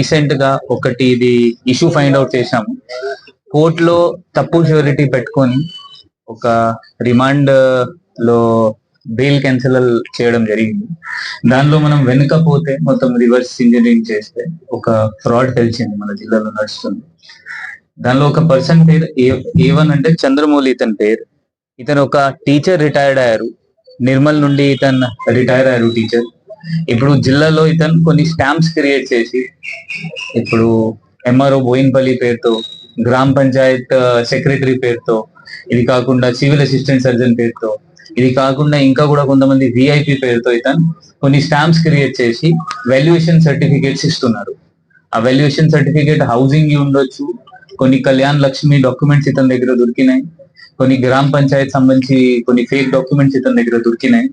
రీసెంట్గా ఒకటి ఇది ఇష్యూ ఫైండ్ అవుట్ చేశాము. కోర్టులో తప్పు ష్యూరిటీ పెట్టుకొని ఒక రిమాండ్లో బెయిల్ క్యాన్సిల్ చేయడం జరిగింది. దానిలో మనం వెనుకపోతే మొత్తం రివర్స్ ఇంజనీరింగ్ చేస్తే ఒక ఫ్రాడ్ తెలిసింది మన జిల్లాలో నడుస్తుంది. దానిలో ఒక పర్సన్ పేరు ఏ వన్ అంటే చంద్రమౌళి ఇతని పేరు. ఇతను ఒక టీచర్ రిటైర్డ్ అయ్యారు. నిర్మల్ నుండి ఇతను రిటైర్ అయ్యారు టీచర్. ఇప్పుడు జిల్లాలో ఇతను కొన్ని స్టాంప్స్ క్రియేట్ చేసి ఇప్పుడు ఎంఆర్ఓ బోయిన్పల్లి పేరుతో గ్రామ పంచాయత్ సెక్రటరీ పేరుతో ఇది కాకుండా సివిల్ అసిస్టెంట్ సర్జన్ పేరుతో ఇది కాకుండా ఇంకా కూడా కొంతమంది విఐపి పేరుతో ఇతను కొన్ని స్టాంప్స్ క్రియేట్ చేసి వాల్యుయేషన్ సర్టిఫికేట్స్ ఇస్తున్నారు. ఆ వాల్యుయేషన్ సర్టిఫికేట్ హౌసింగ్ ఉండొచ్చు కొన్ని కళ్యాణ్ లక్ష్మి డాక్యుమెంట్స్ ఇతని దగ్గర దొరికినాయి కొన్ని గ్రామ పంచాయత్ సంబంధించి కొన్ని ఫేక్ డాక్యుమెంట్స్ ఇతని దగ్గర దొరికినాయి.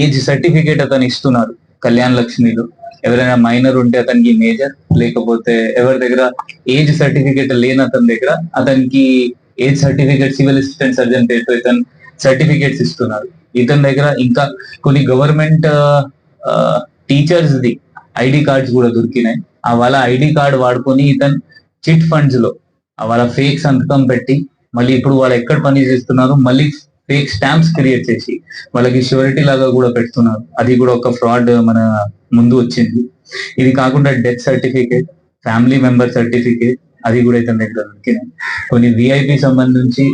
ఏజ్ సర్టిఫికేట్ అతను ఇస్తున్నారు. కళ్యాణ్ లక్ష్మిలో. ఎవరైనా మైనర్ ఉంటే అతనికి మేజర్ లేకపోతే ఎవరి దగ్గర ఏజ్ సర్టిఫికేట్ లేని అతని దగ్గర అతనికి age certificate civil assistant surgeon పేరుతో ఇతను సర్టిఫికేట్స్ ఇస్తున్నారు. ఇతని దగ్గర ఇంకా కొన్ని government teachers the ID cards కూడా దొరికినాయి. ఆ వాళ్ళ ఐడి కార్డ్ వాడుకొని ఇతను చిట్ ఫండ్స్లో వాళ్ళ ఫేక్ సంతకం పెట్టి మళ్ళీ ఇప్పుడు వాళ్ళు ఎక్కడ పని చేస్తున్నారు మళ్ళీ ఫేక్ స్టాంప్స్ క్రియేట్ చేసి వాళ్ళకి షూరిటీ లాగా కూడా పెడుతున్నారు. అది కూడా ఒక ఫ్రాడ్ మన ముందు వచ్చింది. ఇది కాకుండా death certificate family member certificate అది కూడా అయితే దగ్గర దొరికినాయి కొన్ని విఐపి సంబంధించి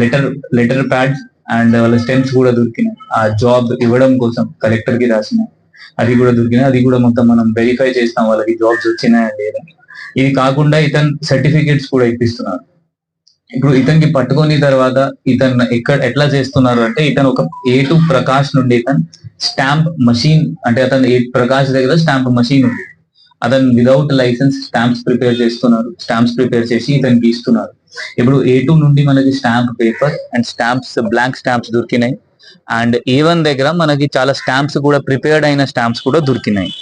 లెటర్ లెటర్ ప్యాడ్స్ అండ్ వాళ్ళ స్టెమ్స్ కూడా దొరికినాయి. ఆ జాబ్ ఇవ్వడం కోసం కలెక్టర్కి రాసిన అది కూడా దొరికినాయి. అది కూడా మొత్తం మనం వెరిఫై చేస్తాం వాళ్ళకి జాబ్స్ వచ్చినాయా లేదా. ఇది కాకుండా ఇతను సర్టిఫికేట్స్ కూడా ఇప్పిస్తున్నారు. ఇప్పుడు ఇతనికి పట్టుకొని తర్వాత ఇతను ఎక్కడ ఎట్లా చేస్తున్నారు అంటే ఇతను ఒక ఏ టు ప్రకాష్ నుండి ఇతను స్టాంప్ మషిన్ అంటే అతను ఏ ప్రకాష్ దగ్గర స్టాంప్ మషిన్ ఉంది. అతను విదౌట్ లైసెన్స్ స్టాంప్స్ ప్రిపేర్ చేస్తున్నారు స్టాంప్స్ ప్రిపేర్ చేసి ఇతనికి ఇస్తున్నారు. ఇప్పుడు ఏ టూ నుండి మనకి stamp paper and stamps blank stamps దొరికినాయి. అండ్ ఏ వన్ దగ్గర మనకి చాలా స్టాంప్స్ కూడా ప్రిపేర్డ్ అయిన స్టాంప్స్ కూడా దొరికినాయి.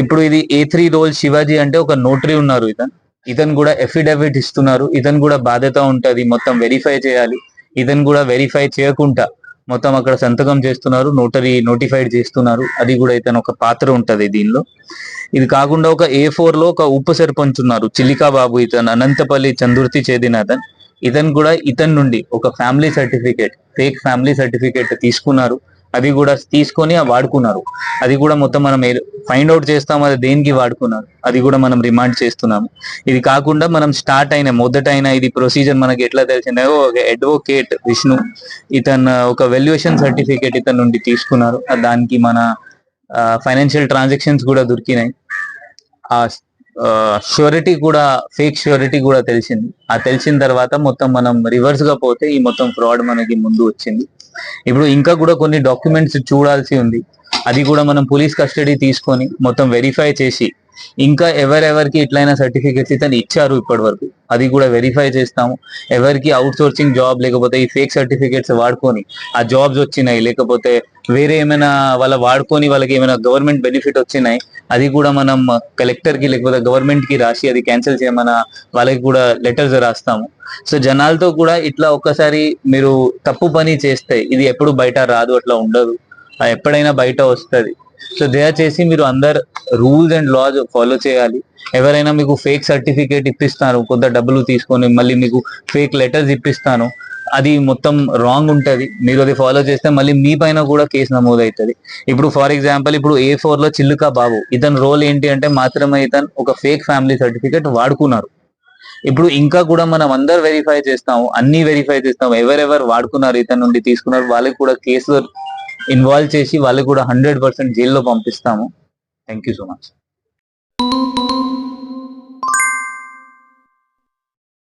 ఇప్పుడు ఇది ఏ త్రీ రోల్ శివాజీ అంటే ఒక నోటరీ ఉన్నారు ఇతను. ఇతను కూడా ఎఫిడవిట్ ఇస్తున్నారు. ఇతను కూడా బాధ్యత ఉంటది. మొత్తం వెరిఫై చేయాలి. ఇతను కూడా వెరిఫై చేయకుండా మొత్తం అక్కడ సంతకం చేస్తున్నారు. నోటరీ నోటిఫైడ్ చేస్తున్నారు. అది కూడా ఇతను ఒక పాత్ర ఉంటది దీనిలో. ఇది కాకుండా ఒక ఏ ఫోర్లో ఒక ఉప సర్పంచ్ ఉన్నారు. చిలికా బాబు ఇతను అనంతపల్లి చందుర్తి చెందిన అతను ఇతను కూడా ఇతని నుండి ఒక family certificate fake family certificate తీసుకున్నారు. అది కూడా తీసుకొని వాడుకున్నారు. అది కూడా మొత్తం మనం ఫైండ్ అవుట్ చేస్తాం అది దేనికి వాడుకున్నారు? అది కూడా మనం రిమాండ్ చేస్తున్నాము. ఇది కాకుండా మనం స్టార్ట్ అయిన మొదటైన ఇది ప్రొసీజర్ మనకి ఎట్లా తెలిసిందో ఒక అడ్వొకేట్ విష్ణు ఇతను ఒక వెల్యుయేషన్ సర్టిఫికేట్ ఇతను నుండి తీసుకున్నారు. దానికి మన ఫైనాన్షియల్ ట్రాన్సాక్షన్స్ కూడా దొరికినాయి. ఆ ష్యూరిటీ కూడా ఫేక్ ష్యూరిటీ కూడా తెలిసింది. ఆ తెలిసిన తర్వాత మొత్తం మనం రివర్స్గా పోతే ఈ మొత్తం ఫ్రాడ్ మనకి ముందు వచ్చింది. ఇప్పుడు ఇంకా కూడా కొన్ని డాక్యుమెంట్స్ చూడాల్సి ఉంది. అది కూడా మనం పోలీస్ కస్టడీ తీసుకొని మొత్తం వెరిఫై చేసి ఇంకా ఎవరెవరికి ఇట్లైన సర్టిఫికేట్స్ ఇతను ఇచ్చారు ఇప్పటి వరకు అది కూడా వెరిఫై చేస్తాము. ఎవరికి అవుట్ సోర్సింగ్ జాబ్ లేకపోతే ఈ ఫేక్ సర్టిఫికేట్స్ వాడుకొని ఆ జాబ్స్ వచ్చినాయి లేకపోతే వేరే ఏమైనా వాళ్ళ వాడుకొని వాళ్ళకి ఏమైనా గవర్నమెంట్ బెనిఫిట్ వచ్చినాయి అది కూడా మనం కలెక్టర్కి లేకపోతే గవర్నమెంట్కి రాసి అది క్యాన్సిల్ చేయమన్నా వాళ్ళకి కూడా లెటర్స్ రాస్తాము. సో జనాలతో కూడా ఇట్లా ఒక్కసారి మీరు తప్పు పని చేస్తే ఇది ఎప్పుడు బయట రాదు అట్లా ఉండదు. అది ఎప్పుడైనా బయట వస్తది. సో దయచేసి మీరు అందరు రూల్స్ అండ్ లాస్ ఫాలో చేయాలి. ఎవరైనా మీకు ఫేక్ సర్టిఫికేట్ ఇప్పిస్తాను కొంత డబ్బులు తీసుకొని మళ్ళీ మీకు ఫేక్ లెటర్స్ ఇప్పిస్తాను అది మొత్తం రాంగ్ ఉంటది. మీరు అది ఫాలో చేస్తే మళ్ళీ మీ పైన కూడా కేసు నమోదు అవుతుంది ఇప్పుడు ఫర్ ఎగ్జాంపుల్ ఇప్పుడు ఏ ఫోర్లో చిల్లుకా బాబు ఇతని రోల్ ఏంటి అంటే మాత్రమే ఇతను ఒక ఫేక్ ఫ్యామిలీ సర్టిఫికేట్ వాడుకున్నారు. ఇప్పుడు ఇంకా కూడా మనం అందరు వెరిఫై చేస్తాము అన్ని వెరిఫై చేస్తాము ఎవరెవరు వాడుకున్నారు ఇతని నుండి తీసుకున్నారు వాళ్ళకి కూడా కేసు ఇన్వాల్వ్ చేసి వాళ్ళకి కూడా హండ్రెడ్ పర్సెంట్ జైల్లో పంపిస్తాము. Thank you so much